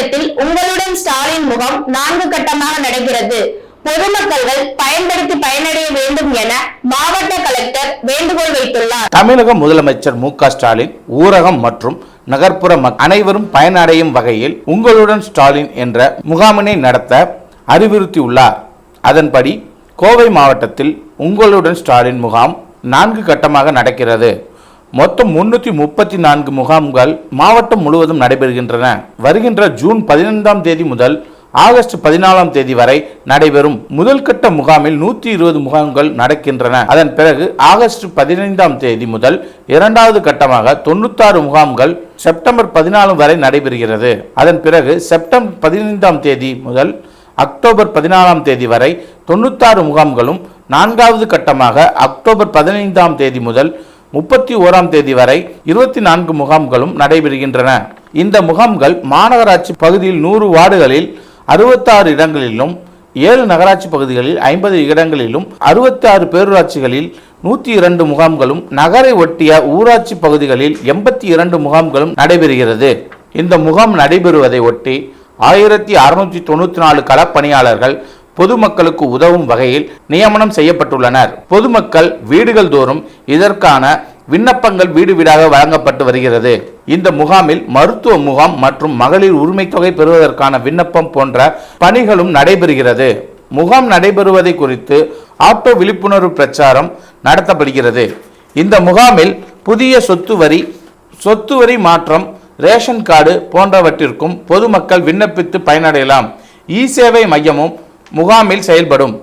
படத்தில் உங்களுடன் ஸ்டாலின் முகம் நான்கு கட்டமாக நடக்கிறது பொதுமக்கள்கள் பயன்படுத்தி பயனடைய வேண்டும் என மாவட்ட கலெக்டர் வேண்டுகோள் வைத்துள்ளார். தமிழக முதலமைச்சர் மு ஸ்டாலின் ஊரகம் மற்றும் நகர்ப்புற அனைவரும் பயனடையும் வகையில் உங்களுடன் ஸ்டாலின் என்ற முகாமினை நடத்த அறிவுறுத்தியுள்ளார். அதன்படி கோவை மாவட்டத்தில் உங்களுடன் ஸ்டாலின் முகாம் நான்கு கட்டமாக நடக்கிறது. மொத்தம் முன்னூற்றி முப்பத்தி நான்கு முகாம்கள் மாவட்டம் முழுவதும் நடைபெறுகின்றன. வருகின்ற ஜூன் பதினைந்தாம் தேதி முதல் ஆகஸ்ட் பதினாலாம் தேதி வரை நடைபெறும் முதல் கட்ட முகாமில் நூற்றி இருபது முகாம்கள் நடக்கின்றன. அதன் பிறகு ஆகஸ்ட் பதினைந்தாம் தேதி முதல் இரண்டாவது கட்டமாக தொண்ணூத்தாறு முகாம்கள் செப்டம்பர் பதினாலு வரை நடைபெறுகிறது. அதன் பிறகு செப்டம்பர் பதினைந்தாம் தேதி முதல் அக்டோபர் பதினாலாம் தேதி வரை தொண்ணூத்தாறு முகாம்களும் நான்காவது கட்டமாக அக்டோபர் பதினைந்தாம் தேதி முதல் முப்பத்தி ஓராம் தேதி வரை இருபத்தி நான்கு முகாம்களும் நடைபெறுகின்றன. இந்த முகாம்கள் மாநகராட்சி பகுதியில் நூறு வார்டுகளில் அறுபத்தாறு இடங்களிலும் ஏழு நகராட்சி பகுதிகளில் ஐம்பது இடங்களிலும் அறுபத்தி ஆறு பேரூராட்சிகளில் நூற்றி இரண்டு முகாம்களும் நகரை ஒட்டிய ஊராட்சி பகுதிகளில் எண்பத்தி இரண்டு முகாம்களும் நடைபெறுகிறது. இந்த முகாம் நடைபெறுவதை ஒட்டி ஆயிரத்தி அறுநூற்றி தொண்ணூற்றி நாலு களப்பணியாளர்கள் பொதுமக்களுக்கு உதவும் வகையில் நியமனம் செய்யப்பட்டுள்ளனர். பொதுமக்கள் வீடுகள் தோறும் இதற்கான விண்ணப்பங்கள் வீடு வீடாக வழங்கப்பட்டு வருகிறது. இந்த முகாமில் மருத்துவ முகாம் மற்றும் மகளிர் உரிமை தொகை பெறுவதற்கான விண்ணப்பம் போன்ற பணிகளும் நடைபெறுகிறது. முகாம் நடைபெறுவதை குறித்து ஆட்டோ விழிப்புணர்வு பிரச்சாரம் நடத்தப்படுகிறது. இந்த முகாமில் புதிய சொத்து வரி சொத்து வரி மாற்றம் ரேஷன் கார்டு போன்றவற்றிற்கும் பொதுமக்கள் விண்ணப்பித்து பயனடையலாம். இ சேவை மையமும் முகாமில் செயல்படும்.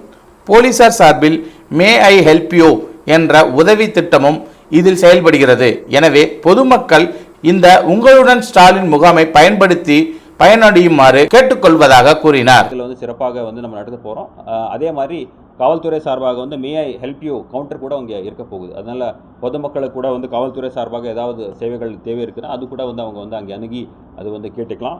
போலீசார் சார்பில் மே ஐ ஹெல்ப் யூ என்ற உதவி திட்டமும் இதில் செயல்படுகிறது. எனவே பொதுமக்கள் இந்த உங்களுடன் ஸ்டாலின் முகாமை பயன்படுத்தி பயனடையுமாறு கேட்டுக்கொள்வதாக கூறினார். இதில் வந்து சிறப்பாக வந்து நம்ம நடத்த போகிறோம் அதே மாதிரி காவல்துறை சார்பாக வந்து may I help you counter கூட அங்கே இருக்க போகுது. அதனால் பொதுமக்களுக்கு கூட வந்து காவல்துறை சார்பாக ஏதாவது சேவைகள் தேவை இருக்குன்னா அது கூட வந்து அவங்க வந்து அங்கே அணுகி அது வந்து கேட்டுக்கலாம்.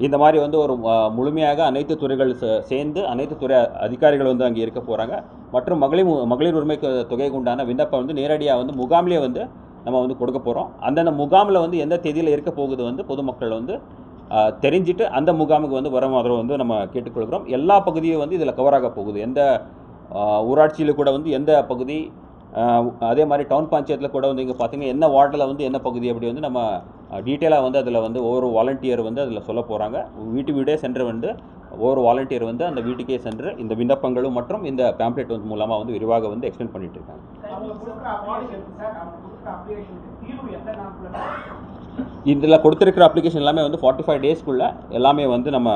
இந்த மாதிரி வந்து ஒரு முழுமையாக அனைத்து துறைகள் சே- சேர்ந்து அனைத்து துறை அதிகாரிகள் வந்து அங்கே இருக்க போகிறாங்க மற்றும் மகளிர் மு- மகளிர் உரிமை தொகைக்கு உண்டான விண்ணப்பம் வந்து நேரடியாக வந்து முகாம்லேயே வந்து நம்ம வந்து கொடுக்க போகிறோம் அந்தந்த முகாமில் வந்து எந்த தேதியில் இருக்க போகுது வந்து பொதுமக்கள் வந்து தெரிஞ்சுட்டு அந்த முகாமுக்கு வந்து வர மாதிரி வந்து நம்ம கேட்டுக்கொள்கிறோம். எல்லா பகுதியும் வந்து இதில் கவர் ஆக போகுது. எந்த ஊராட்சியில் கூட வந்து எந்த பகுதி அதே மாதிரி டவுன் பஞ்சாயத்தில் கூட வந்து இங்கே பார்த்தீங்கன்னா என்ன வார்டில் வந்து என்ன பகுதி அப்படி வந்து நம்ம டீட்டெயிலாக வந்து அதில் வந்து ஒவ்வொரு வாலண்டியர் வந்து அதில் சொல்ல போகிறாங்க வீட்டு வீடே சென்று வந்து ஒவ்வொரு வாலண்டியர் வந்து அந்த வீட்டுக்கே சென்று இந்த விண்ணப்பங்களும் மற்றும் இந்த பேம்ப்ளெட் வந்து மூலமாக வந்து விரிவாக வந்து எக்ஸ்பிளைன் பண்ணிட்டு இருக்காங்க. இதில் கொடுத்துருக்கிற அப்ளிகேஷன் எல்லாமே வந்து ஃபார்ட்டி ஃபைவ் டேஸ்க்குள்ளே எல்லாமே வந்து நம்ம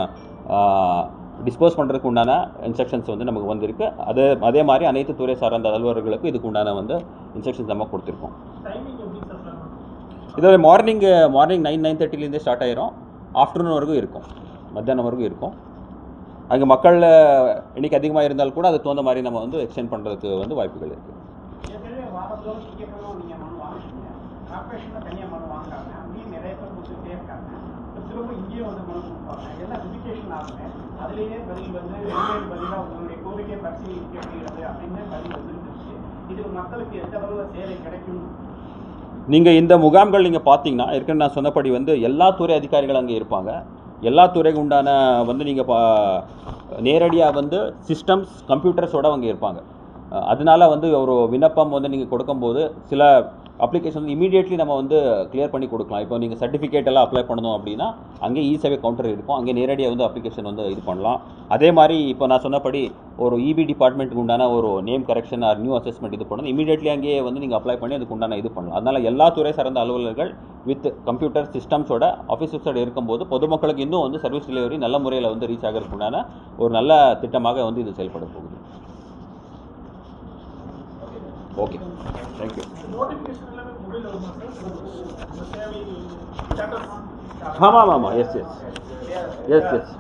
டிஸ்போஸ் பண்ணுறதுக்கு உண்டான இன்ஸ்ட்ரக்ஷன்ஸ் வந்து நமக்கு வந்திருக்கு. அது அதே மாதிரி அனைத்து துறை சார்ந்த அலுவலர்களுக்கும் இதுக்கு உண்டான வந்து இன்ஸ்ட்ரக்ஷன்ஸ் நம்ம கொடுத்துருக்கோம். Timing morning morning nine nine தேர்ட்டிலேருந்தே start ஆயிரும். ஆஃப்டர்நூன் வரைக்கும் இருக்கும். மத்தியானம் வரைக்கும் இருக்கும். அங்கே மக்கள் எண்ணிக்கை அதிகமாக இருந்தால் கூட அதுக்கு தகுந்த மாதிரி நம்ம வந்து எக்ஸ்டெண்ட் பண்ணுறதுக்கு வந்து வாய்ப்புகள் இருக்குது பதில் வந்து இது மக்களுக்கு எந்த சேவை கிடைக்கும்? நீங்கள் இந்த முகாம்கள் நீங்கள் பார்த்தீங்கன்னா ஏற்கனவே நான் சொன்னபடி வந்து எல்லா துறை அதிகாரிகள் அங்கே இருப்பாங்க. எல்லா துறைக்கு உண்டான வந்து நீங்கள் பா நேரடியாக வந்து சிஸ்டம்ஸ் கம்ப்யூட்டர்ஸோட அவங்க இருப்பாங்க. அதனால வந்து ஒரு விண்ணப்பம் வந்து நீங்கள் கொடுக்கும்போது சில அப்ளிகேஷன் வந்து இமீடியட்லி நம்ம வந்து கிளியர் பண்ணி கொடுக்கலாம். இப்போ நீங்கள் சர்டிஃபிகேட் எல்லாம் அப்ளை பண்ணணும் அப்படின்னா அங்கே இ சேவை கவுண்டர் இருக்கும். அங்கே நேரடியாக வந்து அப்ளிகேஷன் வந்து இது பண்ணலாம். அதே மாதிரி இப்போ நான் சொன்னபடி ஒரு இபி டிபார்ட்மெண்ட்டுக்கு உண்டான ஒரு name correction or new assessment இது பண்ணணும். இமீடியட்லி அங்கேயே வந்து நீங்கள் அப்ளை பண்ணி அதுக்கு உண்டான இது பண்ணலாம். அதனால் எல்லா துறை சார்ந்த அலுவலர்கள் வித் கம்ப்யூட்டர் சிஸ்டம்ஸோட ஆஃபீஸர்ஸோட இருக்கும்போது பொதுமக்களுக்கு இன்னும் வந்து சர்வீஸ் டெலிவரி நல்ல முறையில் வந்து ரீச் ஆகிறதுக்கு உண்டான ஒரு நல்ல திட்டமாக வந்து இது செயல்பட போகுது. ஓகே. தேங்க்யூ நோட்டிஃபிகேஷன் ஆமாம் ஆமாம் எஸ் எஸ் எஸ் எஸ்